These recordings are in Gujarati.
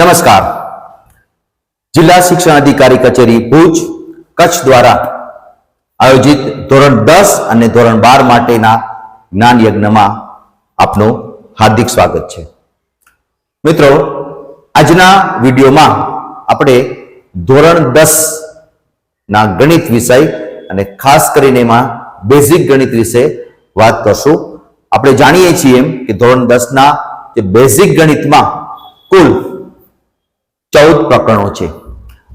નમસ્કાર. જિલ્લા શિક્ષણ અધિકારી કચેરી ભુજ કચ્છ દ્વારા આયોજિત ધોરણ દસ અને ધોરણ બાર માટેના જ્ઞાન યજ્ઞમાં આપનું હાર્દિક સ્વાગત છે. મિત્રો, આજના વિડીયોમાં આપણે ધોરણ દસ ના ગણિત વિષય અને ખાસ કરીને એમાં બેઝિક ગણિત વિશે વાત કરશું. આપણે જાણીએ છીએ એમ કે ધોરણ દસના જે બેઝિક ગણિતમાં કુલ ચૌદ પ્રકરણો છે.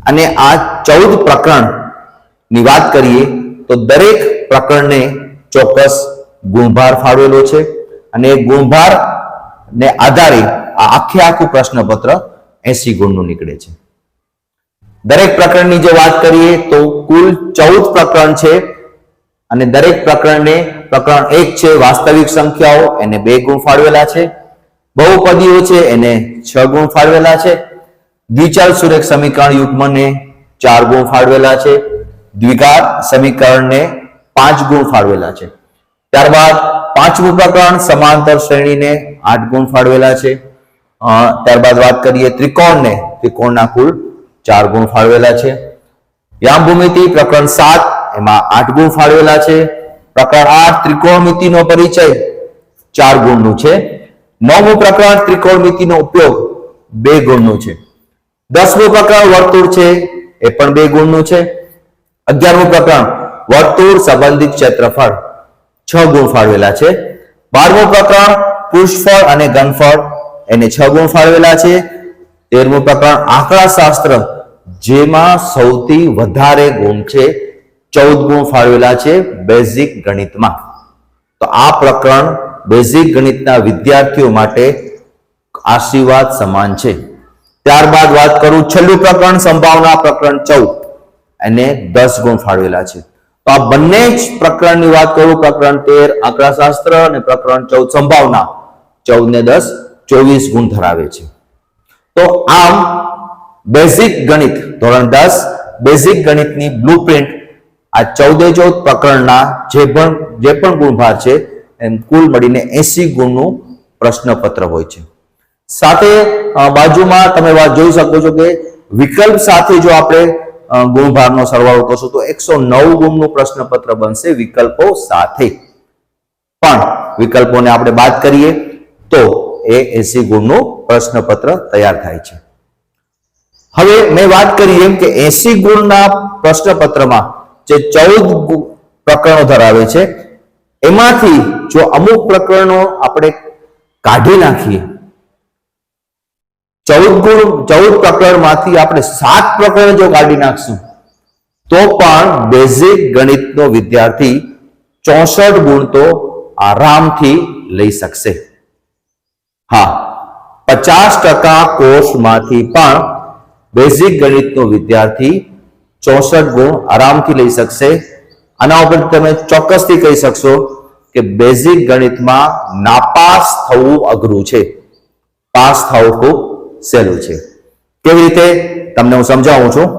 અને આ ચૌદ પ્રકરણની વાત કરીએ તો દરેક પ્રકરણને ચોક્કસ ગુણભાર ફાળવેલો છે અને એ ગુણભાર ને આધારે આ આખે આખું પ્રશ્નપત્ર એસી ગુણનું નીકળે છે. દરેક પ્રકરણની જો વાત કરીએ તો કુલ ચૌદ પ્રકરણ છે અને દરેક પ્રકરણને પ્રકરણ એક છે વાસ્તવિક સંખ્યાઓ, એને બે ગુણ ફાળવેલા છે. બહુપદીઓ છે, એને છ ગુણ ફાળવેલા છે. દ્વિચલ સુરેખ સમીકરણ યુગ્મને ચાર ગુણ ફાળવેલા છે. દ્વિઘાત સમીકરણને પાંચ ગુણ ફાળવેલા છે. ત્યારબાદ પાંચમું પ્રકરણ સમાંતર શ્રેણીને આઠ ગુણ ફાળવેલા છે. ત્યારબાદ વાત કરીએ ત્રિકોણને. ત્રિકોણના કુલ ચાર ગુણ ફાળવેલા છે. યામભૂમિતિ પ્રકરણ સાત, એમાં આઠ ગુણ ફાળવેલા છે. પ્રકરણ આઠ ત્રિકોણમિતિનો પરિચય, ચાર ગુણનું છે. નવમું પ્રકરણ ત્રિકોણમિતિનો ઉપયોગ, બે ગુણનું છે. દસમું પ્રકરણ વર્તુળ છે, એ પણ બે ગુણનું છે. અગિયારમું પ્રકરણ વર્તુળ સંબંધિત ક્ષેત્રફળ, છ ગુણ ફાળવેલા છે. બારમું પ્રકરણ પુષ્ફળ અને ઘનફળ, એને છ ગુણ ફાળવેલા છે. તેરમું પ્રકરણ આંકડાશાસ્ત્ર, જેમાં સૌથી વધારે ગુણ છે, ચૌદ ગુણ ફાળવેલા છે બેઝિક ગણિતમાં. તો આ પ્રકરણ બેઝિક ગણિતના વિદ્યાર્થીઓ માટે આશીર્વાદ સમાન છે. ત્યારબાદ વાત કરું છેલ્લું પ્રકરણ, સંભાવના પ્રકરણ ચૌદ. એને દસ ગુણ ફાળવેલા છે. તો આ બંને જ પ્રકરણની વાત કરું, પ્રકરણ તેર આંકડાશાસ્ત્ર અને પ્રકરણ ચૌદ સંભાવના. ચૌદ ને દસ ચોવીસ ગુણ ધરાવે છે. તો આમ બેઝિક ગણિત ધોરણ દસ બેઝિક ગણિતની બ્લુ પ્રિન્ટ આ ચૌદે ચૌદ પ્રકરણના જે પણ જે પણ ગુણભાર છે, એમ કુલ મળીને એસી ગુણનું પ્રશ્નપત્ર હોય છે. સાથે બાજુમાં તમે વાત જોઈ શકો છો કે વિકલ્પ સાથે જો આપણે ગુણભારનો સરવાળો કરશું તો એકસો નવ ગુણનું પ્રશ્નપત્ર બનશે વિકલ્પો સાથે. પણ વિકલ્પોને આપણે બાદ કરીએ તો એ એસી ગુણનું પ્રશ્નપત્ર તૈયાર થાય છે. હવે મેં વાત કરી એમ કે એસી ગુણના પ્રશ્નપત્રમાં જે ચૌદ પ્રકરણો ધરાવે છે, એમાંથી જો અમુક પ્રકરણો આપણે કાઢી નાખીએ ચૌદ ગુણ, ચૌદ પ્રકરણમાંથી આપણે સાત પ્રકરણ જો કાઢી નાખશું, તો પણ બેઝિક ગણિતનો વિદ્યાર્થી ચોસઠ ગુણ તો આરામથી લઈ શકશે. હા, પચાસ ટકા કોર્સમાંથી પણ બેઝિક ગણિતનો વિદ્યાર્થી ચોસઠ ગુણ આરામથી લઈ શકશે. આના ઉપર તમે ચોક્કસથી કહી શકશો કે બેઝિક ગણિતમાં નાપાસ થવું અઘરું છે. પાસ થવું ખૂબ. સહેલું છે. કેવી રીતે? તમને હું સમજાવું છું.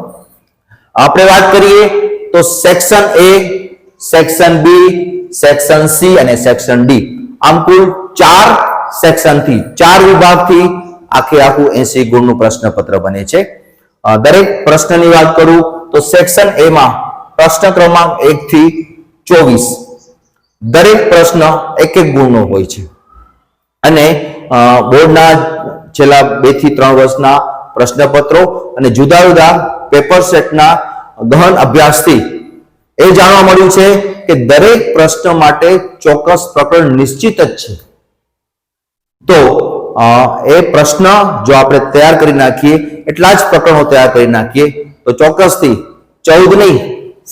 આપણે વાત કરીએ તો section A section B section C અને સેક્શન ડી આમ કુલ ચાર સેક્શનથી ચાર વિભાગથી આખે આખું એસી ગુણનું પ્રશ્નપત્ર બને છે. દરેક પ્રશ્નની વાત કરું તો સેક્શન એ માં પ્રશ્ન ક્રમાંક એક થી ચોવીસ દરેક પ્રશ્ન એક એક ગુણનો હોય છે. અને બોર્ડના છેલ્લા બેથી ત્રણ વર્ષના પ્રશ્નપત્રો અને જુદા જુદા પેપર સેટના ગહન અભ્યાસથી એ જાણવા મળ્યું છે કે દરેક પ્રશ્ન માટે ચોક્કસ પ્રકરણ નિશ્ચિત જ છે. તો એ પ્રશ્ન જો આપણે તૈયાર કરી નાખીએ, એટલા જ પ્રકરણો તૈયાર કરી નાખીએ, તો ચોક્કસથી ચૌદ નહીં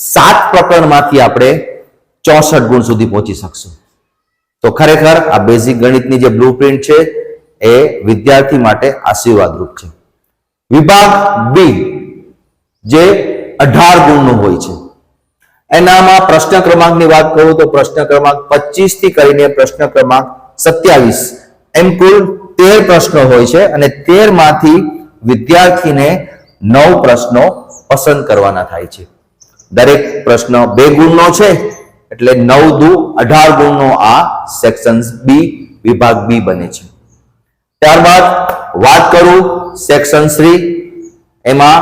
સાત પ્રકરણમાંથી આપણે ચોસઠ ગુણ સુધી પહોંચી શકશું. તો ખરેખર આ બેઝિક ગણિતની જે બ્લુપ્રિન્ટ છે એ વિદ્યાર્થી માટે આશીર્વાદરૂપ છે. વિભાગ બી જે અઢાર ગુણનું હોય છે. એનામાં પ્રશ્ન ક્રમાંકની વાત કરું તો પ્રશ્ન ક્રમાંક 25 થી કરીને પ્રશ્ન ક્રમાંક સત્યાવીસ. એમ કુલ તેર પ્રશ્નો હોય છે અને તેરમાંથી વિદ્યાર્થીને નવ પ્રશ્નો પસંદ કરવાના થાય છે. દરેક પ્રશ્ન બે ગુણનો છે એટલે નવ દુ અઢાર ગુણનો આ સેક્શન બી વિભાગ બી બને છે. ત્યારબાદ વાત કરું સેક્શન થ્રી એમાં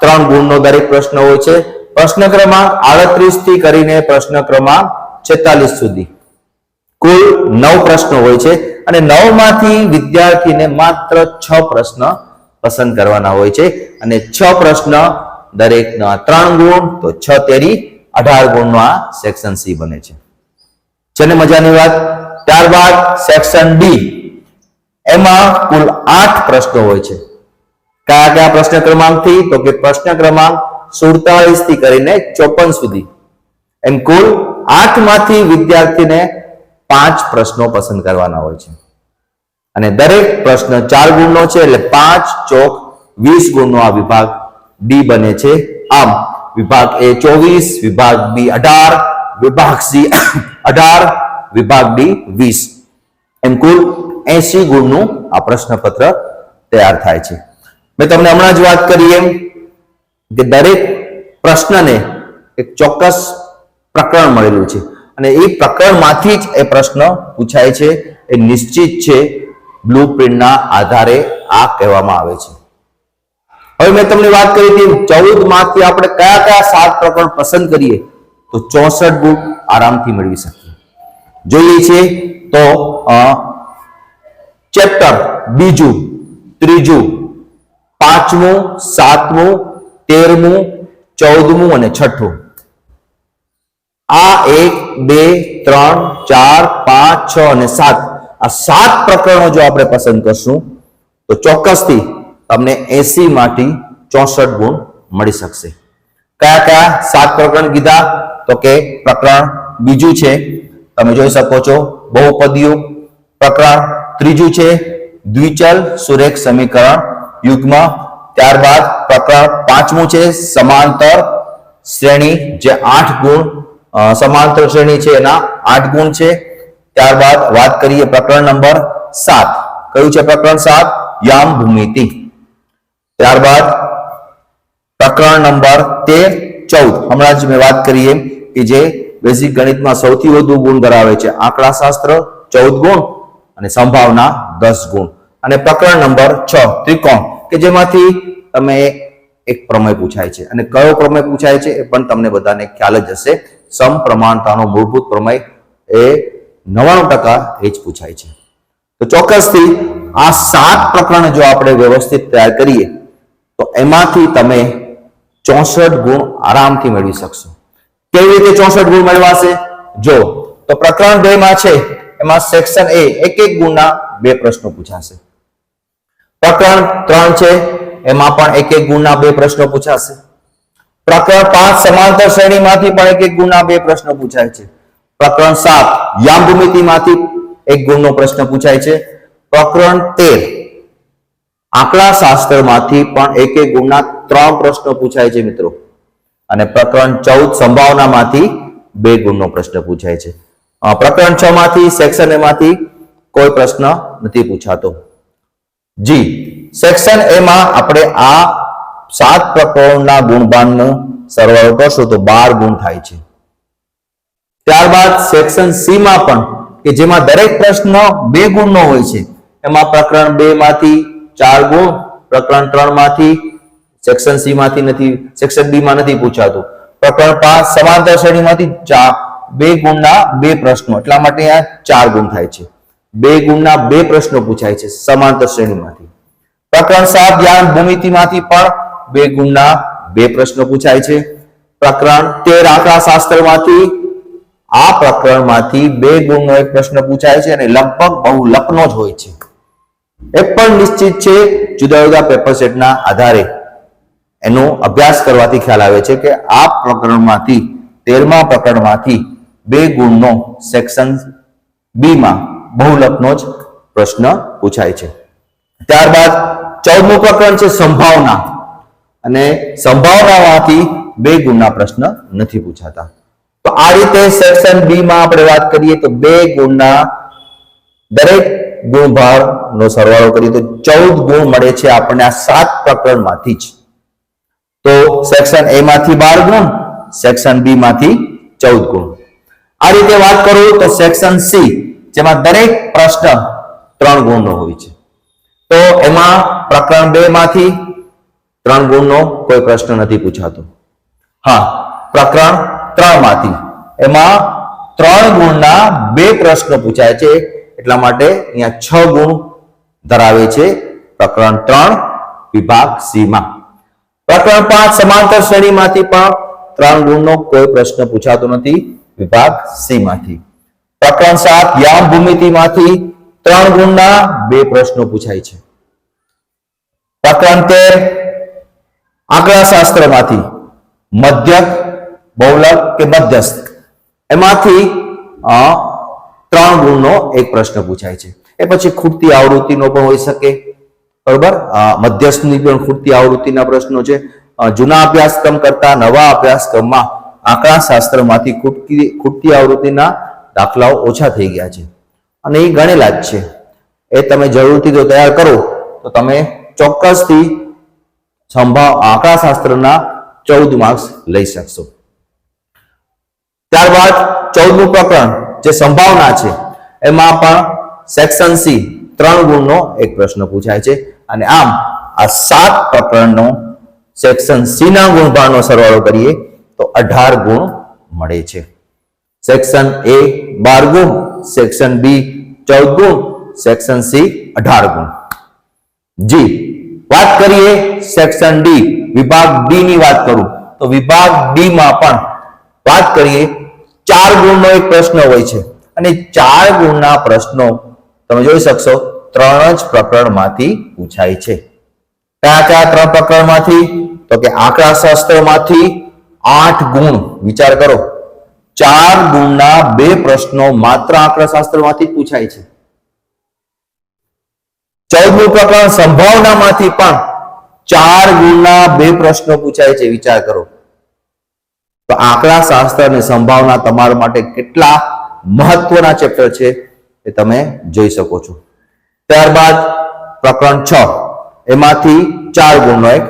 ત્રણ ગુણનો દરેક પ્રશ્ન હોય છે. પ્રશ્ન ક્રમાંક આડત્રીસથી કરીને પ્રશ્ન ક્રમાંક છેતાલીસ સુધી. કુલ નવ પ્રશ્નો હોય છે અને નવમાંથી વિદ્યાર્થીને માત્ર છ પ્રશ્ન પસંદ કરવાના હોય છે. અને છ પ્રશ્ન દરેકના ત્રણ ગુણ, તો છ તેરી અઢાર ગુણનો આ સેક્શન સી બને છે. છે ને મજાની વાત? ત્યારબાદ સેક્શન ડી એમાં કુલ આઠ પ્રશ્નો હોય છે. કયા કયા પ્રશ્ન ક્રમાંકથી તો કે પ્રશ્ન ક્રમાંક સુડતાલીસથી કરીને ચોપન સુધી. એમ કુલ આઠમાંથી વિદ્યાર્થીને પાંચ પ્રશ્નો પસંદ કરવાના હોય છે. અને દરેક પ્રશ્ન ચાર ગુણનો છે એટલે પાંચ ચોક વીસ ગુણનો આ વિભાગ ડી બને છે. આમ, વિભાગ એ ચોવીસ, વિભાગ બી અઢાર, વિભાગ સી અઢાર, વિભાગ ડી વીસ. એમ કુલ એસી ગુણનું આ પ્રશ્નપત્ર તૈયાર થાય છે. મેં તમને હમણાં જ વાત કરી એમ કે દરેક પ્રશ્નને એક ચોક્કસ પ્રકરણ મળેલું છે. અને એ પ્રકરણમાંથી જ એ પ્રશ્ન પૂછાય છે. એ નિશ્ચિત છે બ્લુ પ્રિન્ટના આધારે આ કહેવામાં આવે છે. હવે મેં તમને વાત કરી હતી ચૌદમાંથી આપણે કયા કયા સાત પ્રકરણ પસંદ કરીએ, તો ચોસઠ ગુણ આરામથી મેળવી શકીએ. જોઈએ છે તો ચેપ્ટર બીજું, ત્રીજું, પાંચમું, સાતમું, તેરમું, ચૌદમું અને છઠ્ઠું. આ એક, બે, ત્રણ, ચાર, પાંચ, છ અને સાત. આ સાત પ્રકરણો જો આપણે પસંદ કરશું, તો ચોક્કસથી તમને એસી માંથી ચોસઠ ગુણ મળી શકશે. કયા કયા સાત પ્રકરણ કીધા? તો કે પ્રકરણ બીજું છે. તમે જોઈ શકો છો, બહુપદીઓ પ્રકરણ ત્રીજું છે દ્વિચલ સુરેખ સમીકરણ યુગ્મ. ત્યારબાદ પ્રકરણ પાંચમું છે સમાંતર શ્રેણી જે આઠ ગુણ સમાંતર શ્રેણી છે એના આઠ ગુણ છે. ત્યારબાદ વાત કરીએ પ્રકરણ નંબર સાત. કયું છે પ્રકરણ સાત? યામ ભૂમિતિ ત્યારબાદ પ્રકરણ નંબર તેર, ચૌદ. હમણાં જ મેં વાત કરીએ કે જે બેઝિક ગણિતમાં સૌથી વધુ ગુણ ધરાવે છે. આંકડા શાસ્ત્ર ચૌદ ગુણ અને સંભાવના દસ ગુણ. અને પ્રકરણ નંબર છ, ત્રિકોણ, કે જેમાંથી તમે એક પ્રમેય પૂછાય છે. અને કયો પ્રમેય પૂછાય છે એ પણ તમને બધાને ખ્યાલ જ હશે. સમપ્રમાણતાનો મૂળભૂત પ્રમેય એ નવાણું ટકા એ જ પૂછાય છે. તો ચોક્કસથી આ સાત પ્રકરણ જો આપણે વ્યવસ્થિત તૈયાર કરીએ, તો એમાંથી તમે ચોસઠ ગુણ આરામથી મેળવી શકશો. કેવી રીતે ચોસઠ ગુણ મેળવાશે? જો, તો પ્રકરણ બે માં છે એમાં સેક્શન એ એક એક ગુણના બે પ્રશ્નો પૂછાશે. પ્રકરણ ત્રણ છે, એમાં પણ એક એક ગુણના બે પ્રશ્નો પૂછાશે. પ્રકરણ પાંચ સમાંતર શ્રેણીમાંથી પણ એક એક ગુણના બે પ્રશ્નો પૂછાય છે. પ્રકરણ સાત યામ ભૂમિતિમાંથી એક ગુણનો પ્રશ્ન પૂછાય છે. પ્રકરણ તેર આંકડા શાસ્ત્રમાંથી પણ એક એક ગુણના ત્રણ પ્રશ્નો પૂછાય છે મિત્રો. અને પ્રકરણ ચૌદ સંભાવનામાંથી બે ગુણનો પ્રશ્ન પૂછાય છે. પ્રકરણ છ માંથી સેક્શન એમાંથી કોઈ પ્રશ્ન નથી પૂછાતો. જી સેક્શન એમાં આપણે આ સાત પ્રકરણના ગુણબાનનો સરવાળો કરશું તો બાર ગુણ થાય છે. ત્યારબાદ સેક્શન સી માં પણ, કે જેમાં દરેક પ્રશ્ન બે ગુણનો હોય છે, એમાં પ્રકરણ બે માંથી ચાર ગુણ, પ્રકરણ ત્રણમાંથી સેક્શન સી માંથી નથી સેક્શન બી માં નથી પૂછાતું. પ્રકરણ પાંચ, સમાંતર શ્રેણીમાંથી ચાર બે ગુણના બે પ્રશ્નો. એટલા માટે આ ચાર ગુણ થાય છે. બે ગુણના બે પ્રશ્નો પૂછાય છે સમાંતર શ્રેણીમાંથી. પ્રકરણ સાત જ્ઞાન ભૂમિતિમાંથી પણ બે ગુણના બે પ્રશ્નો પૂછાય છે. પ્રકરણ તેર આંકડા શાસ્ત્રમાંથી આ પ્રકરણમાંથી બે ગુણનો એક પ્રશ્ન પૂછાય છે અને લગભગ બહુ લપનો જ હોય છે. એ પણ નિશ્ચિત છે, જુદા જુદા પેપર સેટના આધારે. એનો અભ્યાસ કરવાથી ખ્યાલ આવે છે કે આ પ્રકરણમાંથી, તેરમા પ્રકરણમાંથી બે ગુણનો સેક્શન બીમાં બહુલકનો જ પ્રશ્ન પૂછાય છે. ત્યારબાદ ચૌદમું પ્રકરણ છે સંભાવના. અને સંભાવનામાંથી બે ગુણના પ્રશ્ન નથી પૂછાતા. તો આ રીતે સેક્શન બી માં આપણે વાત કરીએ તો બે ગુણના દરેક ગુણભારનો સરવાળો કરીએ તો ચૌદ ગુણ મળે છે આપણને આ સાત પ્રકરણમાંથી જ. તો સેક્શન એ માંથી બાર ગુણ સેક્શન બી માંથી ચૌદ ગુણ. આ રીતે વાત કરું તો સેક્શન સી જેમાં દરેક પ્રશ્ન ત્રણ ગુણનો હોય છે. તો એમાં પ્રકરણ બે માંથી ત્રણ ગુણનો કોઈ પ્રશ્ન નથી પૂછાતો. હા, પ્રકરણ ત્રણમાંથી. એમાં ત્રણ ગુણના બે પ્રશ્ન પૂછાય છે, એટલા માટે અહીંયા છ ગુણ ધરાવે છે પ્રકરણ ત્રણ વિભાગ સી માં. પ્રકરણ પાંચ, સમાંતર શ્રેણીમાંથી પણ ત્રણ ગુણનો કોઈ પ્રશ્ન પૂછાતો નથી. વિભાગ સી માંથી પ્રકરણ સાત, યામ ભૂમિતિમાંથી ત્રણ ગુણના બે પ્રશ્નો પૂછાય છે. પ્રકરણ તેર, આંકડાશાસ્ત્રમાંથી મધ્યક, બહુલક કે મધ્યસ્થ? એમાંથી ત્રણ ગુણનો એક પ્રશ્ન પૂછાય છે. એ પછી ખૂટતી આવૃત્તિનો પણ હોઈ શકે. બરોબર? મધ્યસ્થની પણ ખૂટતી આવૃત્તિના પ્રશ્નો છે. જૂના અભ્યાસક્રમ કરતા નવા અભ્યાસક્રમમાં આંકડાશાસ્ત્રમાંથી ખૂટતી ખૂટતી આવૃત્તિના દાખલાઓ ઓછા થઈ ગયા છે. અને એ ગણેલા જ છે. એ તમે જરૂરથી જો તૈયાર કરો, તો તમે ચોક્કસથી સંભાવ આંકડાશાસ્ત્રના ચૌદ માર્ક્સ લઈ શકશો. ત્યારબાદ ચૌદમું પ્રકરણ જે સંભાવના છે, એમાં પણ સેક્શન સી ત્રણ ગુણનો એક પ્રશ્ન પૂછાય છે. અને આમ આ સાત પ્રકરણનો સેક્શન સી ના ગુણભારનો સરવાળો કરીએ તો અઢાર ગુણ મળે છે. સેક્શન એ બાર ગુણ સેક્શન બી ચૌદ ગુણ સેક્શન સી અઢાર ગુણ. જી, વાત કરીએ સેક્શન ડી વિભાગ ડી ની વાત કરું. તો વિભાગ ડી માં પણ વાત કરીએ, ચાર ગુણનો એક પ્રશ્ન હોય છે. અને ચાર ગુણના પ્રશ્નો તમે જોઈ શકશો, ત્રણ જ પ્રકરણમાંથી પૂછાય છે. કયા કયા ત્રણ પ્રકરણમાંથી? તો કે આંકડાશાસ્ત્રમાંથી આઠ ગુણ. વિચાર કરો. ચાર ગુણના બે પ્રશ્નો માત્ર આંકડાશાસ્ત્રમાંથી માંથી પૂછાય છે. ચૌદમું પ્રકરણ સંભાવનામાંથી પણ ચાર ગુણના બે પ્રશ્નો પૂછાય છે. વિચાર કરો. તો આંકડા શાસ્ત્ર અને સંભાવના તમારા માટે કેટલા મહત્વના ચેપ્ટર છે એ તમે જોઈ શકો છો. ત્યારબાદ પ્રકરણ છ. એમાંથી ચાર ગુણનો એક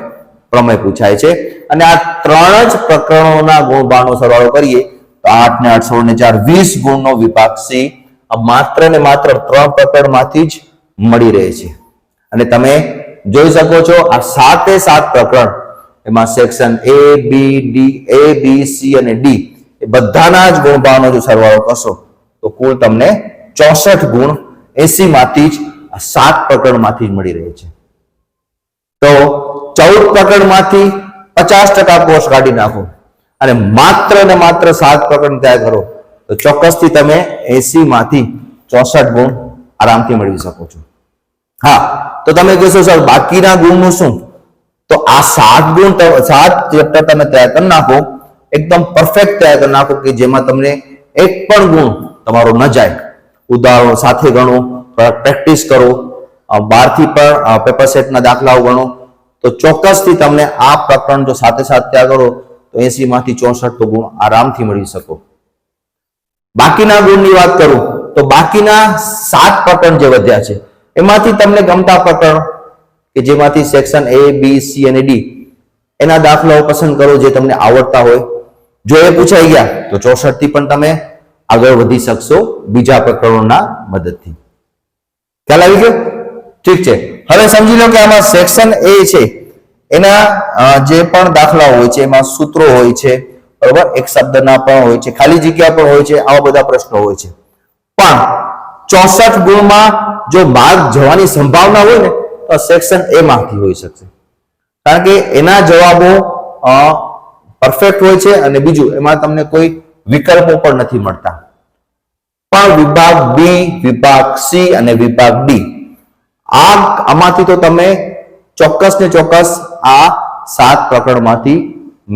પ્રમેય પૂછાય છે. અને આ ત્રણ જ પ્રકરણોના ગુણભારનો સરવાળો કરીએ, તો આઠ ને આઠ, સોળ ને ચાર, વીસ ગુણનો વિભાગ સી માત્ર ને માત્ર ત્રણ પ્રકરણમાંથી જ મળી રહે છે. અને તમે જોઈ શકો છો આ સાતે સાત પ્રકરણ, એમાં section A B D A B C અને ડી એ બધાના જ ગુણભાવનો જો સરવાળો કરશો, તો કુલ તમને ચોસઠ ગુણ એસી માંથી જ સાત પ્રકરણમાંથી જ મળી રહે છે. તો ચૌદ પ્રકરણમાંથી પચાસ ટકા કોર્સ કાઢી નાખો. અને માત્ર ને માત્ર સાત પ્રકરણ તૈયાર કરો. તો ચોક્કસથી તમે એસી માંથી ચોસઠ ગુણ આરામથી મેળવી શકો છો. હા, તો તમે કહેશો સર, બાકીના ગુણનું શું? તો આ સાત ગુણ સાત ચેપ્ટર તમે તૈયાર કરી નાખો. એકદમ પરફેક્ટ તૈયાર કરી નાખો કે જેમાં તમને એક પણ ગુણ તમારો ન જાય. ઉદાહરણો સાથે ગણો, પ્રેક્ટિસ કરો. બારથી પણ પેપર સેટના દાખલાઓ ગણો. તો ચોક્કસથી તમને આ પ્રકરણ જો સાથે સાથે ત્યાં કરો, તો એસી માંથી ચોસઠ તો ગુણ આરામથી મેળવી શકો. બાકીના ગુણની વાત કરું, તો બાકીના સાત પ્રકરણ જે વધ્યા છે, એમાંથી તમને ગમતા પ્રકરણ કે જેમાંથી સેક્શન એ બી સી અને ડી એના દાખલાઓ પસંદ કરો જે તમને આવડતા હોય. જો એ પૂછાઈ ગયા, તો ચોસઠથી પણ તમે આગળ વધી શકશો બીજા પ્રકરણોના મદદથી. ખ્યાલ આવી ગયો? ઠીક છે. હવે સમજી લો કે આમાં સેક્શન એ છે. એના જે પણ દાખલાઓ હોય છે, એમાં સૂત્રો હોય છે, બરોબર? એક શબ્દના પણ હોય છે, ખાલી જગ્યા પણ હોય છે, આવા બધા પ્રશ્નો હોય છે. પણ ચોસઠ ગુણમાં જો માર્ક જવાની સંભાવના હોય ને, તો સેક્શન એ માંથી હોઈ શકશે. કારણ કે એના જવાબો પરફેક્ટ હોય છે અને બીજું એમાં તમને કોઈ વિકલ્પો પણ નથી મળતા. પણ વિભાગ બી વિભાગ સી અને વિભાગ ડી આ આમાંથી તો તમે ચોક્કસ ને ચોક્કસ આ સાત પ્રકરણમાંથી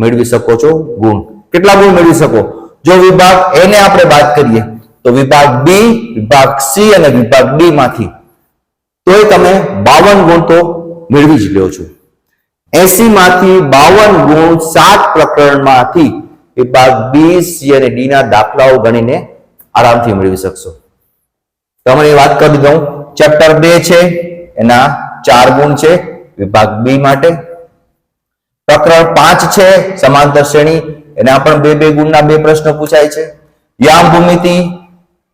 મેળવી શકો છો ગુણ. કેટલા ગુણ મેળવી શકો? જો વિભાગ એ ને આપણે વાત કરીએ, તો વિભાગ બી વિભાગ સી અને વિભાગ ડી માંથી તોય તમે બાવન ગુણ તો મેળવી જ લ્યો છો. એસી માંથી બાવન ગુણ સાત પ્રકરણમાંથી વિભાગ બી સી અને ડી ના દાખલાઓ ગણીને આરામથી મેળવી શકશો. તમને વાત કરી દઉં. ચેપ્ટર બે છે. એના ચાર ગુણ છે, વિભાગ બી માટે. પ્રકરણ પાંચ છે, સમાંતર શ્રેણી, એના પણ બે બે ગુણના બે પ્રશ્નો પૂછાય છે. યામ ભૂમિતિ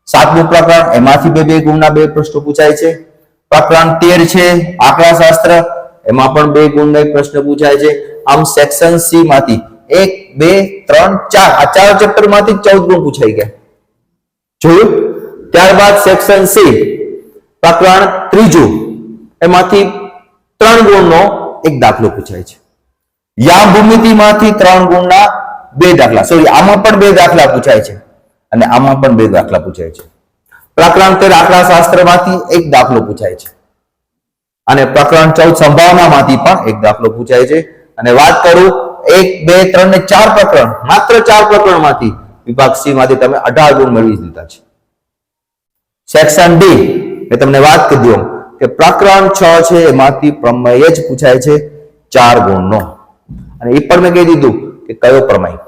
સાતમું પ્રકરણ, એમાંથી બે બે ગુણના બે પ્રશ્નો પૂછાય છે. પ્રકરણ તેર છે, આંકડાશાસ્ત્ર, એમાં પણ બે ગુણનો એક પ્રશ્ન પૂછાય છે. આમ સેક્શન સી માંથી એક, બે, ત્રણ, ચાર, આ ચાર ચેપ્ટરમાંથી ચૌદ ગુણ પૂછાઈ ગયા. જોયું? ત્યારબાદ સેક્શન સી પ્રકરણ ત્રીજું એમાંથી ત્રણ ગુણનો એક દાખલો પૂછાય છે. યા ભૂમિતિમાંથી ત્રણ ગુણના બે દાખલા. સોરી આમાં પણ બે દાખલા પૂછાય છે અને આમાં પણ બે દાખલા પૂછાય છે. પ્રકરણ તેર આંકડા શાસ્ત્રમાંથી એક દાખલો પૂછાય છે અને પ્રકરણ ચૌદ સંભાવનામાંથી પણ એક દાખલો પૂછાય છે. અને વાત કરું એક, બે, ત્રણ ને ચાર પ્રકરણ. માત્ર ચાર પ્રકરણમાંથી વિભાગ સી માંથી તમે અઢાર ગુણ મેળવી દીધા છે. સેક્શન ડી મેં તમને વાત કીધી કે પ્રકરણ છ છે, એમાંથી પ્રમેય જ પૂછાય છે, ચાર ગુણનો. અને એ પણ મેં કહી દીધું કે કયો પ્રમેય?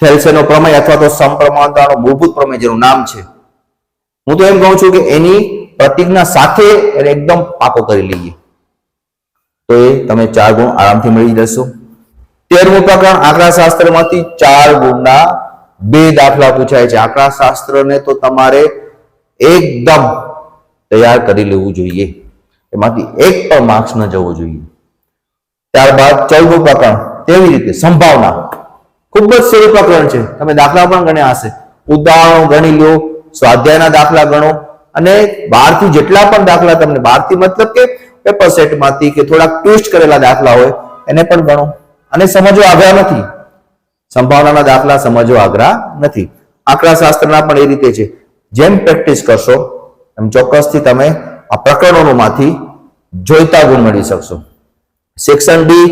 થેલ્સેનો પ્રમેય અથવા તો સમપ્રમાણતાનો મૂળભૂત પ્રમેય જેનું નામ છે. હું તો એમ કહું છું કે એની પ્રતિજ્ઞા સાથે એને એકદમ પાકો કરી લઈએ. તો એ તમે ચાર ગુણ આરામથી મળી જશો. તેરમું પ્રકરણ આંકડા શાસ્ત્રમાંથી ચાર ગુણના બે દાખલા પૂછાય છે. આંકડા શાસ્ત્રને તો તમારે એકદમ તૈયાર કરી લેવું જોઈએ. એમાંથી એક પણ માર્ક્સ ન જવો જોઈએ. ત્યારબાદ ચૌદમું પ્રકરણ તેવી રીતે? સંભાવના. ખૂબ જ સરળ પ્રકરણ છે. તમે દાખલા પણ ગણ્યા હશે. ઉદાહરણો ગણી લો, સ્વાધ્યાયના દાખલા ગણો અને બહારથી જેટલા પણ દાખલા તમને બહારથી મતલબ કે પેપર સેટમાંથી કે થોડાક ટ્વિસ્ટ કરેલા દાખલા હોય, એને પણ ગણો. અને સમજવા આગ્રહ નથી. સંભાવનાના દાખલા સમજવા આગ્રહ નથી. આંકડા શાસ્ત્રના પણ એ રીતે છે. જેમ પ્રેક્ટિસ કરશો એમ ચોક્કસથી તમે આ પ્રકરણોમાંથી જોઈતા ગુણ મેળવી શકશો. સેક્શન ડી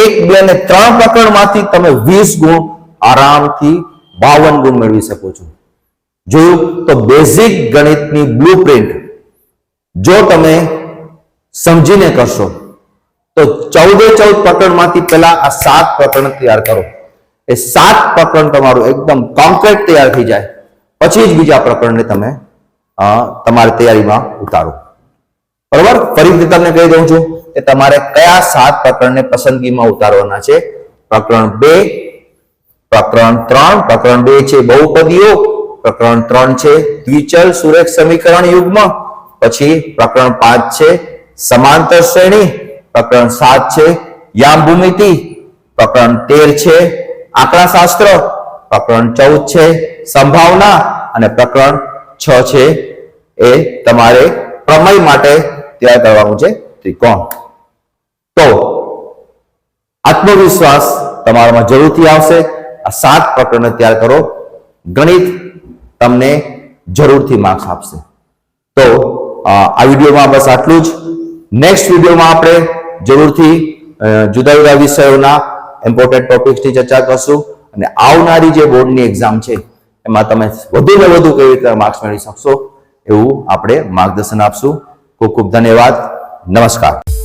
એક, બે અને ત્રણ પ્રકરણમાંથી તમે વીસ ગુણ આરામથી બાવન ગુણ મેળવી શકો છો. જોયું? તો બેઝિક ગણિતની બ્લુપ્રિન્ટ જો તમે સમજીને કરશો, તો ચૌદે ચૌદ પ્રકરણમાંથી પહેલા આ સાત પ્રકરણ તૈયાર કરો. એ સાત પ્રકરણ તમારું એકદમ કોમ્પ્લેટ તૈયાર થઈ જાય. પછી જ બીજા પ્રકરણને તમે તમારી તૈયારીમાં ઉતારો. બરોબર? ફરીથી તમને કહી દઉં છું કે તમારે કયા સાત પ્રકરણને પસંદગીમાં ઉતારવાના છે? પ્રકરણ બે, પ્રકરણ ત્રણ, પ્રકરણ બે છે બહુપદીઓ, પ્રકરણ ત્રણ છે દ્વિચલ સુરેખ સમીકરણ યુગ્મ, પછી પ્રકરણ પાંચ છે સમાંતર શ્રેણી, પ્રકરણ સાત છે યામ ભૂમિતિ પ્રકરણ તેર છે આંકડાશાસ્ત્ર, પ્રકરણ ચૌદ છે સંભાવના, અને પ્રકરણ છ છે એ તમારે પ્રમેય માટે તૈયાર કરવાનું છે ત્રિકોણ. તો આત્મવિશ્વાસ તમારામાં જરૂરથી આવશે. આ સાત પ્રકરણને તૈયાર કરો. ગણિત તમને જરૂરથી માર્ક્સ આપશે. તો આ વિડીયોમાં બસ આટલું જ. નેક્સ્ટ વિડીયોમાં આપણે જરૂરથી જુદા જુદા વિષયોના ઇમ્પોર્ટન્ટ ટોપિક્સની ચર્ચા કરશું અને આવનારી જે બોર્ડની એક્ઝામ છે, એમાં તમે વધુ ને વધુ કેવી રીતે માર્ક્સ મેળવી શકશો? એવું આપણે માર્ગદર્શન આપશું. ખૂબ ખૂબ ધન્યવાદ. નમસ્કાર.